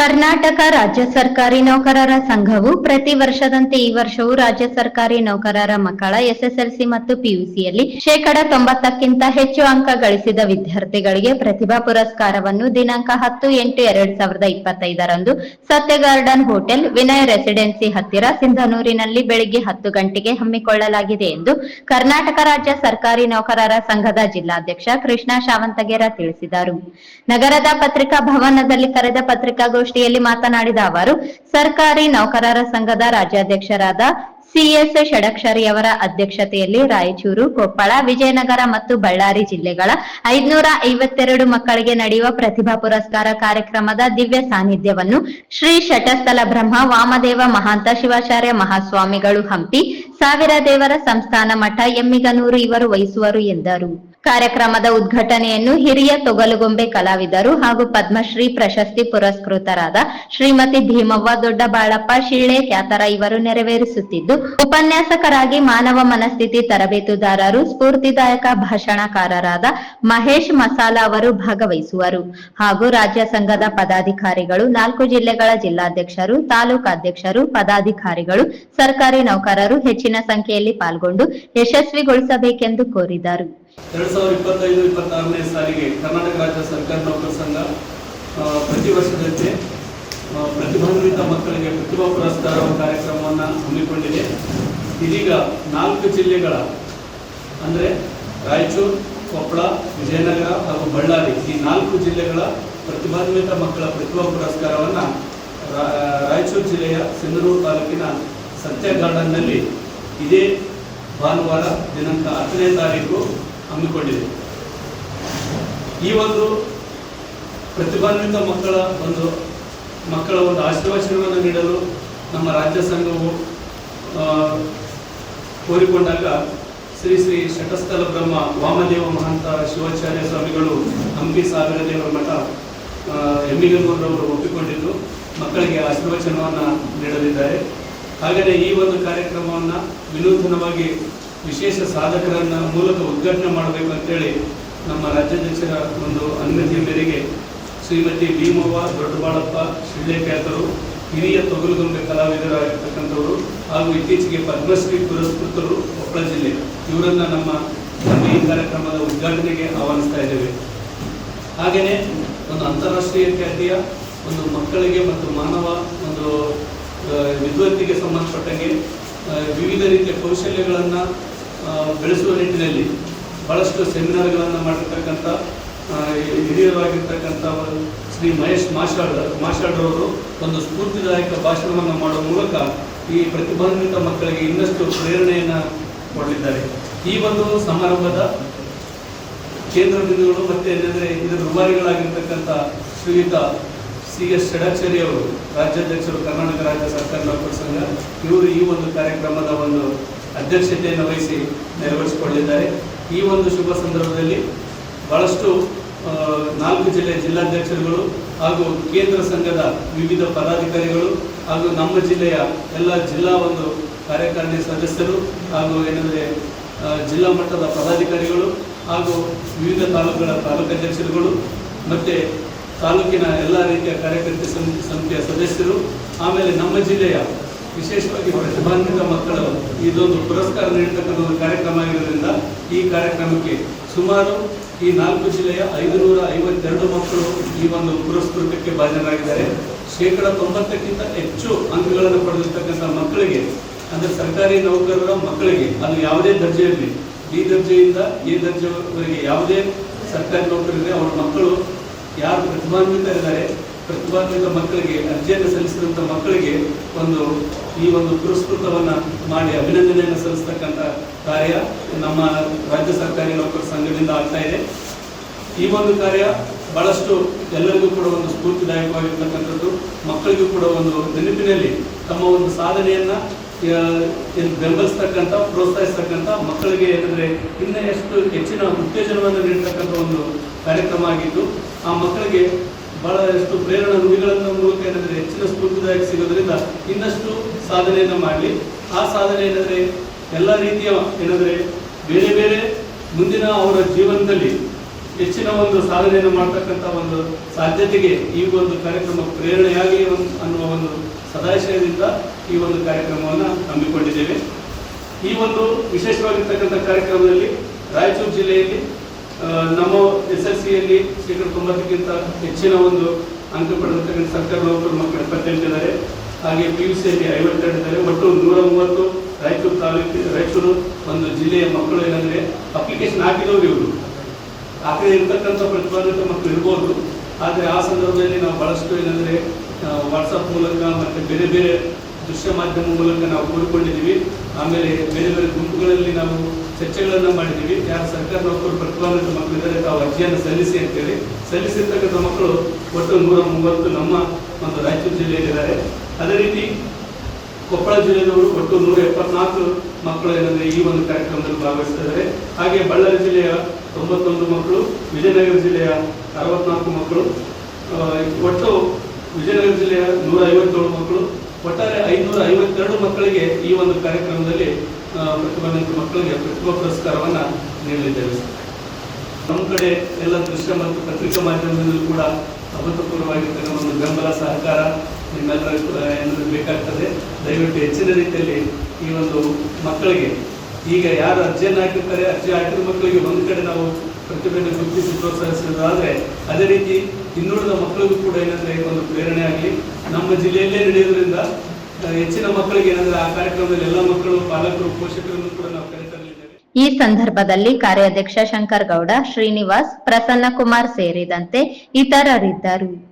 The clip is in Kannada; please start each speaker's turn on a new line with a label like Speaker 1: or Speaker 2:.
Speaker 1: Karnataka ರಾಜ್ಯ ಸರ್ಕಾರಿ ನೌಕರರ ಸಂಘವು ಪ್ರತಿ ವರ್ಷದಂತೆ ಈ ವರ್ಷವೂ ರಾಜ್ಯ ಸರ್ಕಾರಿ ನೌಕರರ ಮಕ್ಕಳ ಎಸ್ಎಸ್ಎಲ್ಸಿ ಮತ್ತು ಪಿಯುಸಿಯಲ್ಲಿ ಶೇಕಡ ತೊಂಬತ್ತಕ್ಕಿಂತ ಹೆಚ್ಚು ಅಂಕ ಗಳಿಸಿದ ವಿದ್ಯಾರ್ಥಿಗಳಿಗೆ ಪ್ರತಿಭಾ ಪುರಸ್ಕಾರವನ್ನು ದಿನಾಂಕ ಹತ್ತು ಎಂಟು ಎರಡ್ ಸಾವಿರದ ಇಪ್ಪತ್ತೈದರಂದು ಸತ್ಯ ಗಾರ್ಡನ್ ಹೋಟೆಲ್ ವಿನಯ ರೆಸಿಡೆನ್ಸಿ ಹತ್ತಿರ ಸಿಂಧನೂರಿನಲ್ಲಿ ಬೆಳಿಗ್ಗೆ ಹತ್ತು ಗಂಟೆಗೆ ಹಮ್ಮಿಕೊಳ್ಳಲಾಗಿದೆ ಎಂದು ಕರ್ನಾಟಕ ರಾಜ್ಯ ಸರ್ಕಾರಿ ನೌಕರರ ಸಂಘದ ಜಿಲ್ಲಾಧ್ಯಕ್ಷ ಕೃಷ್ಣ ಶಾವಂತಗೇರ ತಿಳಿಸಿದರು. ನಗರದ ಪತ್ರಿಕಾ ಭವನದಲ್ಲಿ ಕರೆದ ಪತ್ರಿಕಾಗೋಷ್ಠಿಯಲ್ಲಿ ಮಾತನಾಡಿದ ಅವರು, ಸರ್ಕಾರಿ ನೌಕರರ ಸಂಘದ ರಾಜ್ಯಾಧ್ಯಕ್ಷರಾದ ಸಿಎಸ್ ಷಡಕ್ಷರಿಯವರ ಅಧ್ಯಕ್ಷತೆಯಲ್ಲಿ ರಾಯಚೂರು, ಕೊಪ್ಪಳ, ವಿಜಯನಗರ ಮತ್ತು ಬಳ್ಳಾರಿ ಜಿಲ್ಲೆಗಳ ಐದ್ನೂರ ಐವತ್ತೆರಡು ಮಕ್ಕಳಿಗೆ ನಡೆಯುವ ಪ್ರತಿಭಾ ಪುರಸ್ಕಾರ ಕಾರ್ಯಕ್ರಮದ ದಿವ್ಯ ಸಾನ್ನಿಧ್ಯವನ್ನು ಶ್ರೀ ಷಟಸ್ಥಲ ಬ್ರಹ್ಮ, ವಾಮದೇವ, ಮಹಾಂತ ಶಿವಾಚಾರ್ಯ ಮಹಾಸ್ವಾಮಿಗಳು ಹಂಪಿ, ಸಾವಿರ ದೇವರ ಸಂಸ್ಥಾನ ಮಠ, ಎಮ್ಮಿಗನೂರು ಇವರು ವಹಿಸುವರು ಎಂದರು. ಕಾರ್ಯಕ್ರಮದ ಉದ್ಘಾಟನೆಯನ್ನು ಹಿರಿಯ ತೊಗಲುಗೊಂಬೆ ಕಲಾವಿದರು ಹಾಗೂ ಪದ್ಮಶ್ರೀ ಪ್ರಶಸ್ತಿ ಪುರಸ್ಕೃತರಾದ ಶ್ರೀಮತಿ ಭೀಮವ್ವ ದೊಡ್ಡಬಾಳಪ್ಪ ಶಿಳ್ಳೆ ಖ್ಯಾತರ ಇವರು ನೆರವೇರಿಸುತ್ತಿದ್ದು, ಉಪನ್ಯಾಸಕರಾಗಿ ಮಾನವ ಮನಸ್ಥಿತಿ ತರಬೇತುದಾರರು, ಸ್ಫೂರ್ತಿದಾಯಕ ಭಾಷಣಕಾರರಾದ ಮಹೇಶ್ ಮಸಾಲ ಅವರು ಭಾಗವಹಿಸುವರು. ಹಾಗೂ ರಾಜ್ಯ ಸಂಘದ ಪದಾಧಿಕಾರಿಗಳು, ನಾಲ್ಕು ಜಿಲ್ಲೆಗಳ ಜಿಲ್ಲಾಧ್ಯಕ್ಷರು, ತಾಲೂಕಾಧ್ಯಕ್ಷರು, ಪದಾಧಿಕಾರಿಗಳು, ಸರ್ಕಾರಿ ನೌಕರರು ಹೆಚ್ಚಿನ ಸಂಖ್ಯೆಯಲ್ಲಿ ಪಾಲ್ಗೊಂಡು ಯಶಸ್ವಿಗೊಳಿಸಬೇಕೆಂದು ಕೋರಿದರು.
Speaker 2: ಎರಡು ಸಾವಿರದ ಇಪ್ಪತ್ತೈದು, ಇಪ್ಪತ್ತಾರನೇ ಸಾಲಿಗೆ ಕರ್ನಾಟಕ ರಾಜ್ಯ ಸರ್ಕಾರಿ ನೌಕರ ಸಂಘ ಪ್ರತಿ ವರ್ಷದಂತೆ ಪ್ರತಿಭಾನ್ವಿತ ಮಕ್ಕಳಿಗೆ ಪ್ರತಿಭಾ ಪುರಸ್ಕಾರ ಕಾರ್ಯಕ್ರಮವನ್ನು ಹಮ್ಮಿಕೊಂಡಿದೆ. ಇದೀಗ ನಾಲ್ಕು ಜಿಲ್ಲೆಗಳ, ಅಂದರೆ ರಾಯಚೂರು, ಕೊಪ್ಪಳ, ವಿಜಯನಗರ ಹಾಗೂ ಬಳ್ಳಾರಿ, ಈ ನಾಲ್ಕು ಜಿಲ್ಲೆಗಳ ಪ್ರತಿಭಾನ್ವಿತ ಮಕ್ಕಳ ಪ್ರತಿಭಾ ಪುರಸ್ಕಾರವನ್ನು ರಾಯಚೂರು ಜಿಲ್ಲೆಯ ಸಿಂಧನೂರು ತಾಲೂಕಿನ ಸತ್ಯ ಗಾರ್ಡನ್ನಲ್ಲಿ ಇದೇ ಭಾನುವಾರ, ದಿನಾಂಕ ಹತ್ತನೇ ತಾರೀಕು ಹಮ್ಮಿಕೊಂಡಿದೆ ಈ ಒಂದು ಪ್ರತಿಭಾನ್ವಿತ ಮಕ್ಕಳ ಒಂದು ಮಕ್ಕಳ ಒಂದು ಆಶೀರ್ವಚನವನ್ನು ನೀಡಲು ನಮ್ಮ ರಾಜ್ಯ ಸಂಘವು ಕೋರಿಕೊಂಡಾಗ ಶ್ರೀ ಶ್ರೀ ಶಟಸ್ಥಲ ಬ್ರಹ್ಮ ವಾಮದೇವ ಮಹಂತ ಶಿವಾಚಾರ್ಯ ಸ್ವಾಮಿಗಳು ಹಂಪಿ ಸಾವಿರ ದೇವರ ಮಠ ಎಮ್ಮಿಗನೂರವರು ಒಪ್ಪಿಕೊಂಡಿದ್ದು ಮಕ್ಕಳಿಗೆ ಆಶೀರ್ವಚನವನ್ನು ನೀಡಲಿದ್ದಾರೆ. ಹಾಗೆಯೇ ಈ ಒಂದು ಕಾರ್ಯಕ್ರಮವನ್ನು ವಿನೂತನವಾಗಿ ವಿಶೇಷ ಸಾಧಕರನ್ನ ಮೂಲಕ ಉದ್ಘಾಟನೆ ಮಾಡಬೇಕು ಅಂತೇಳಿ ನಮ್ಮ ರಾಜ್ಯಾಧ್ಯಕ್ಷರ ಒಂದು ಅನುಮತಿಯ ಮೇರೆಗೆ ಶ್ರೀಮತಿ ಭೀಮವ್ವ ದೊಡ್ಡಬಾಳಪ್ಪ ಶಿಳ್ಳೆಖ್ಯಾತರು ಹಿರಿಯ ತೊಗಲುಗೊಂಬೆ ಕಲಾವಿದರಾಗಿರ್ತಕ್ಕಂಥವರು ಹಾಗೂ ಇತ್ತೀಚೆಗೆ ಪದ್ಮಶ್ರೀ ಪುರಸ್ಕೃತರು ಕೊಪ್ಪಳ ಜಿಲ್ಲೆ. ಇವರನ್ನ ನಮ್ಮ ನಮ್ಮ ಈ ಕಾರ್ಯಕ್ರಮದ ಉದ್ಘಾಟನೆಗೆ ಆಹ್ವಾನಿಸ್ತಾ ಇದ್ದೇವೆ. ಹಾಗೆಯೇ ಒಂದು ಅಂತಾರಾಷ್ಟ್ರೀಯ ಖ್ಯಾತಿಯ ಒಂದು ಮಕ್ಕಳಿಗೆ ಮತ್ತು ಮಾನವ ಒಂದು ವಿದ್ವತ್ತಿಗೆ ಸಂಬಂಧಪಟ್ಟಂಗೆ ವಿವಿಧ ರೀತಿಯ ಕೌಶಲ್ಯಗಳನ್ನು ಬೆಳೆಸುವ ನಿಟ್ಟಿನಲ್ಲಿ ಬಹಳಷ್ಟು ಸೆಮಿನಾರ್ಗಳನ್ನು ಮಾಡಿರ್ತಕ್ಕಂಥ ಹಿರಿಯರಾಗಿರ್ತಕ್ಕಂಥ ಶ್ರೀ ಮಹೇಶ್ ಮಾಷಾಳ್ ಅವರು ಒಂದು ಸ್ಫೂರ್ತಿದಾಯಕ ಭಾಷಣವನ್ನು ಮಾಡುವ ಮೂಲಕ ಈ ಪ್ರತಿಬಂಧಿತ ಮಕ್ಕಳಿಗೆ ಇನ್ನಷ್ಟು ಪ್ರೇರಣೆಯನ್ನು ಕೊಡಲಿದ್ದಾರೆ. ಈ ಒಂದು ಸಮಾರಂಭದ ಕೇಂದ್ರ ಬಿಂದುಗಳು ಮತ್ತೆ ಏನಂದರೆ ಇದರ ಶ್ರೀಯುತ ಸಿ ಎಸ್ ಷಡಾಚಾರಿ ಅವರು, ರಾಜ್ಯಾಧ್ಯಕ್ಷರು, ಕರ್ನಾಟಕ ರಾಜ್ಯ ಸರ್ಕಾರ ನೌಕರ ಸಂಘ, ಇವರು ಈ ಒಂದು ಕಾರ್ಯಕ್ರಮದ ಒಂದು ಅಧ್ಯಕ್ಷತೆಯನ್ನು ವಹಿಸಿ ನೆರವೇರಿಸಿಕೊಂಡಿದ್ದಾರೆ. ಈ ಒಂದು ಶುಭ ಸಂದರ್ಭದಲ್ಲಿ ಬಹಳಷ್ಟು ನಾಲ್ಕು ಜಿಲ್ಲೆಯ ಜಿಲ್ಲಾಧ್ಯಕ್ಷರುಗಳು ಹಾಗೂ ಕೇಂದ್ರ ಸಂಘದ ವಿವಿಧ ಪದಾಧಿಕಾರಿಗಳು ಹಾಗೂ ನಮ್ಮ ಜಿಲ್ಲೆಯ ಎಲ್ಲ ಜಿಲ್ಲಾ ಒಂದು ಕಾರ್ಯಕಾರಿಣಿ ಸದಸ್ಯರು ಹಾಗೂ ಏನಂದರೆ ಜಿಲ್ಲಾ ಮಟ್ಟದ ಪದಾಧಿಕಾರಿಗಳು ಹಾಗೂ ವಿವಿಧ ತಾಲೂಕುಗಳ ತಾಲೂಕು ಅಧ್ಯಕ್ಷರುಗಳು ಮತ್ತು ತಾಲೂಕಿನ ಎಲ್ಲ ರೀತಿಯ ಕಾರ್ಯಕರ್ತ ಸಮಿತಿ ಸಮಿತಿಯ ಸದಸ್ಯರು, ಆಮೇಲೆ ನಮ್ಮ ಜಿಲ್ಲೆಯ ವಿಶೇಷವಾಗಿ ಪ್ರತಿಭಾನ್ವಿತ ಮಕ್ಕಳು ಇದೊಂದು ಪುರಸ್ಕಾರ ನೀಡತಕ್ಕಂಥ ಒಂದು ಕಾರ್ಯಕ್ರಮ ಆಗಿರೋದ್ರಿಂದ ಈ ಕಾರ್ಯಕ್ರಮಕ್ಕೆ ಸುಮಾರು ಈ ನಾಲ್ಕು ಜಿಲ್ಲೆಯ ಐದುನೂರ ಐವತ್ತೆರಡು ಮಕ್ಕಳು ಈ ಒಂದು ಪುರಸ್ಕೃತಕ್ಕೆ ಭಾಜನರಾಗಿದ್ದಾರೆ. ಶೇಕಡ ತೊಂಬತ್ತಕ್ಕಿಂತ ಹೆಚ್ಚು ಅಂಕಗಳನ್ನು ಪಡೆದಿರ್ತಕ್ಕಂಥ ಮಕ್ಕಳಿಗೆ, ಅಂದರೆ ಸರ್ಕಾರಿ ನೌಕರರ ಮಕ್ಕಳಿಗೆ ಅದು ಯಾವುದೇ ದರ್ಜೆಯಲ್ಲಿ ಡಿ ದರ್ಜೆಯಿಂದ ಎ ದರ್ಜೆವರೆಗೆ ಯಾವುದೇ ಸರ್ಕಾರಿ ನೌಕರರಿಗೆ ಅವರ ಮಕ್ಕಳು ಯಾರು ಪ್ರತಿಭಾನ್ವಿತರಿದ್ದಾರೆ ಪ್ರತಿಭಾನ್ವಿತ ಮಕ್ಕಳಿಗೆ, ಅರ್ಜಿಯನ್ನು ಸಲ್ಲಿಸಿದಂಥ ಮಕ್ಕಳಿಗೆ ಒಂದು ಈ ಒಂದು ಪುರಸ್ಕೃತವನ್ನು ಮಾಡಿ ಅಭಿನಂದನೆಯನ್ನು ಸಲ್ಲಿಸ್ತಕ್ಕಂಥ ಕಾರ್ಯ ನಮ್ಮ ರಾಜ್ಯ ಸರ್ಕಾರಿ ನೌಕರ ಸಂಘದಿಂದ ಆಗ್ತಾ ಇದೆ. ಈ ಒಂದು ಕಾರ್ಯ ಬಹಳಷ್ಟು ಎಲ್ಲರಿಗೂ ಕೂಡ ಒಂದು ಸ್ಫೂರ್ತಿದಾಯಕವಾಗಿರ್ತಕ್ಕಂಥದ್ದು. ಮಕ್ಕಳಿಗೂ ಕೂಡ ಒಂದು ನೆನಪಿನಲ್ಲಿ ತಮ್ಮ ಒಂದು ಸಾಧನೆಯನ್ನ ಬೆಂಬಲಿಸ್ತಕ್ಕಂಥ, ಪ್ರೋತ್ಸಾಹಿಸ್ತಕ್ಕಂಥ ಮಕ್ಕಳಿಗೆ ಏನಂದರೆ ಇನ್ನೂ ಎಷ್ಟು ಹೆಚ್ಚಿನ ಉತ್ತೇಜನವನ್ನು ನೀಡತಕ್ಕಂಥ ಒಂದು ಕಾರ್ಯಕ್ರಮ ಆಗಿದ್ದು, ಆ ಮಕ್ಕಳಿಗೆ ಬಹಳಷ್ಟು ಪ್ರೇರಣಾ ನುಡಿಗಳನ್ನ ಮೂಲಕ ಏನಂದ್ರೆ ಹೆಚ್ಚಿನ ಸ್ಫೂರ್ತಿದಾಯಕ ಸಿಗೋದ್ರಿಂದ ಇನ್ನಷ್ಟು ಸಾಧನೆಯನ್ನು ಮಾಡಲಿ. ಆ ಸಾಧನೆ ಏನಂದ್ರೆ ಎಲ್ಲ ರೀತಿಯ ಏನಂದ್ರೆ ಬೇರೆ ಬೇರೆ ಮುಂದಿನ ಅವರ ಜೀವನದಲ್ಲಿ ಹೆಚ್ಚಿನ ಒಂದು ಸಾಧನೆಯನ್ನು ಮಾಡ್ತಕ್ಕಂಥ ಒಂದು ಸಾಧ್ಯತೆಗೆ ಈ ಒಂದು ಕಾರ್ಯಕ್ರಮ ಪ್ರೇರಣೆಯಾಗಿ ಅನ್ನುವ ಒಂದು ಸದಾಶಯದಿಂದ ಈ ಒಂದು ಕಾರ್ಯಕ್ರಮವನ್ನು ಹಮ್ಮಿಕೊಂಡಿದ್ದೇವೆ. ಈ ಒಂದು ವಿಶೇಷವಾಗಿರ್ತಕ್ಕಂಥ ಕಾರ್ಯಕ್ರಮದಲ್ಲಿ ರಾಯಚೂರು ಜಿಲ್ಲೆಯಲ್ಲಿ ನಮ್ಮ ಎಸ್ ಎಲ್ ಸಿಯಲ್ಲಿ ಶೇಕಡ ತೊಂಬತ್ತಕ್ಕಿಂತ ಹೆಚ್ಚಿನ ಒಂದು ಅಂಕ ಪಡೆದಿರ್ತಕ್ಕಂಥ ಸರ್ಕಾರಿ ನೌಕರ ಮಕ್ಕಳು ಎಪ್ಪತ್ತೆಂಟಿದ್ದಾರೆ ಹಾಗೆ ಪಿ ಯು ಸಿಯಲ್ಲಿ ಐವತ್ತೆರಡು ಇದ್ದಾರೆ. ಒಟ್ಟು ನೂರ ಮೂವತ್ತು ರಾಯಚೂರು ತಾಲೂಕು, ರಾಯಚೂರು ಒಂದು ಜಿಲ್ಲೆಯ ಮಕ್ಕಳು ಏನಂದರೆ, ಅಪ್ಲಿಕೇಶನ್ ಹಾಕಿದವರು ಇವರು. ಹಾಕದೇ ಇರ್ತಕ್ಕಂಥ ಪ್ರತಿಭಾನ್ವಿತ ಮಕ್ಕಳು ಇರ್ಬೋದು. ಆದರೆ ಆ ಸಂದರ್ಭದಲ್ಲಿ ನಾವು ಬಹಳಷ್ಟು ಏನಂದರೆ ವಾಟ್ಸಪ್ ಮೂಲಕ ಮತ್ತು ಬೇರೆ ಬೇರೆ ದೃಶ್ಯ ಮಾಧ್ಯಮ ಮೂಲಕ ನಾವು ಕೂಡಿಕೊಂಡಿದ್ದೀವಿ. ಆಮೇಲೆ ಬೇರೆ ಬೇರೆ ಗುಂಪುಗಳಲ್ಲಿ ನಾವು ಚರ್ಚೆಗಳನ್ನು ಮಾಡಿದ್ದೀವಿ. ಯಾರು ಸರ್ಕಾರಿ ನೌಕರು ಪ್ರತಿಭಾನ್ವಿತ ಮಕ್ಕಳಿದ್ದಾರೆ, ತಾವು ಅರ್ಜಿಯನ್ನು ಸಲ್ಲಿಸಿ ಅಂತೇಳಿ. ಸಲ್ಲಿಸಿರ್ತಕ್ಕಂಥ ಮಕ್ಕಳು ಒಟ್ಟು ನೂರ ಮೂವತ್ತು ನಮ್ಮ ಒಂದು ರಾಯಚೂರು ಜಿಲ್ಲೆಯಲ್ಲಿದ್ದಾರೆ. ಅದೇ ರೀತಿ ಕೊಪ್ಪಳ ಜಿಲ್ಲೆಯವರು ಒಟ್ಟು ನೂರ ಎಪ್ಪತ್ನಾಲ್ಕು ಮಕ್ಕಳು ಏನಂದ್ರೆ ಈ ಒಂದು ಕಾರ್ಯಕ್ರಮದಲ್ಲಿ ಭಾಗವಹಿಸ್ತಿದ್ದಾರೆ. ಹಾಗೆ ಬಳ್ಳಾರಿ ಜಿಲ್ಲೆಯ ತೊಂಬತ್ತೊಂದು ಮಕ್ಕಳು, ವಿಜಯನಗರ ಜಿಲ್ಲೆಯ ಅರವತ್ನಾಲ್ಕು ಮಕ್ಕಳು ಒಟ್ಟು ವಿಜಯನಗರ ಜಿಲ್ಲೆಯ ನೂರ ಐವತ್ತೇಳು ಮಕ್ಕಳು. ಒಟ್ಟಾರೆ ಐನೂರ ಐವತ್ತೆರಡು ಮಕ್ಕಳಿಗೆ ಈ ಒಂದು ಕಾರ್ಯಕ್ರಮದಲ್ಲಿ ಪ್ರತಿಭಾನ್ವಿತ ಮಕ್ಕಳಿಗೆ ಪ್ರತಿಭಾ ಪುರಸ್ಕಾರವನ್ನ ನೀಡಲಿದ್ದೇವೆ. ನಮ್ಮ ಕಡೆ ಎಲ್ಲ ದೃಶ್ಯ ಮತ್ತು ಪತ್ರಿಕಾ ಮಾಧ್ಯಮದಲ್ಲೂ ಕೂಡ ಅಭೂತಪೂರ್ವವಾಗಿರ್ತಕ್ಕಂಥ ಒಂದು ಬೆಂಬಲ ಸಹಕಾರ ನಿಮ್ಮೆಲ್ಲರ ಏನಾದರೂ ಬೇಕಾಗ್ತದೆ. ದಯವಿಟ್ಟು ಹೆಚ್ಚಿನ ರೀತಿಯಲ್ಲಿ ಈ ಒಂದು ಮಕ್ಕಳಿಗೆ ಈಗ ಯಾರು ಅರ್ಜಿಯನ್ನು ಹಾಕಿರ್ತಾರೆ ಅರ್ಜಿ ಹಾಕಿದ ಮಕ್ಕಳಿಗೆ ಒಂದು ಕಡೆ ನಾವು ಪ್ರತಿಭೆಯನ್ನು ಗುರುತಿಸಿ ಪ್ರೋತ್ಸಾಹಿಸೋದಾದ್ರೆ ಅದೇ ರೀತಿ ಇನ್ನುಳಿದ ಮಕ್ಕಳಿಗೂ ಕೂಡ ಏನಂದ್ರೆ ಒಂದು ಪ್ರೇರಣೆ ಆಗಲಿ. ನಮ್ಮ ಜಿಲ್ಲೆಯಲ್ಲೇ ಆ, ಹೆಚ್ಚಿನ ಮಕ್ಕಳಿಗೆ ಏನಂದ್ರೆ ಆ ಕಾರ್ಯಕ್ರಮದಲ್ಲಿ ಎಲ್ಲ ಮಕ್ಕಳು, ಪಾಲಕರು, ಪೋಷಕರನ್ನು ಕೂಡ ನಾವು ಕರೆತರಲಿದ್ದೇವೆ
Speaker 1: ಈ ಸಂದರ್ಭದಲ್ಲಿ ಕಾರ್ಯಾಧ್ಯಕ್ಷ ಶಂಕರ್ ಗೌಡ ಶ್ರೀನಿವಾಸ್ ಪ್ರಸನ್ನ ಕುಮಾರ್ ಸೇರಿದಂತೆ ಇತರರಿದ್ದರು.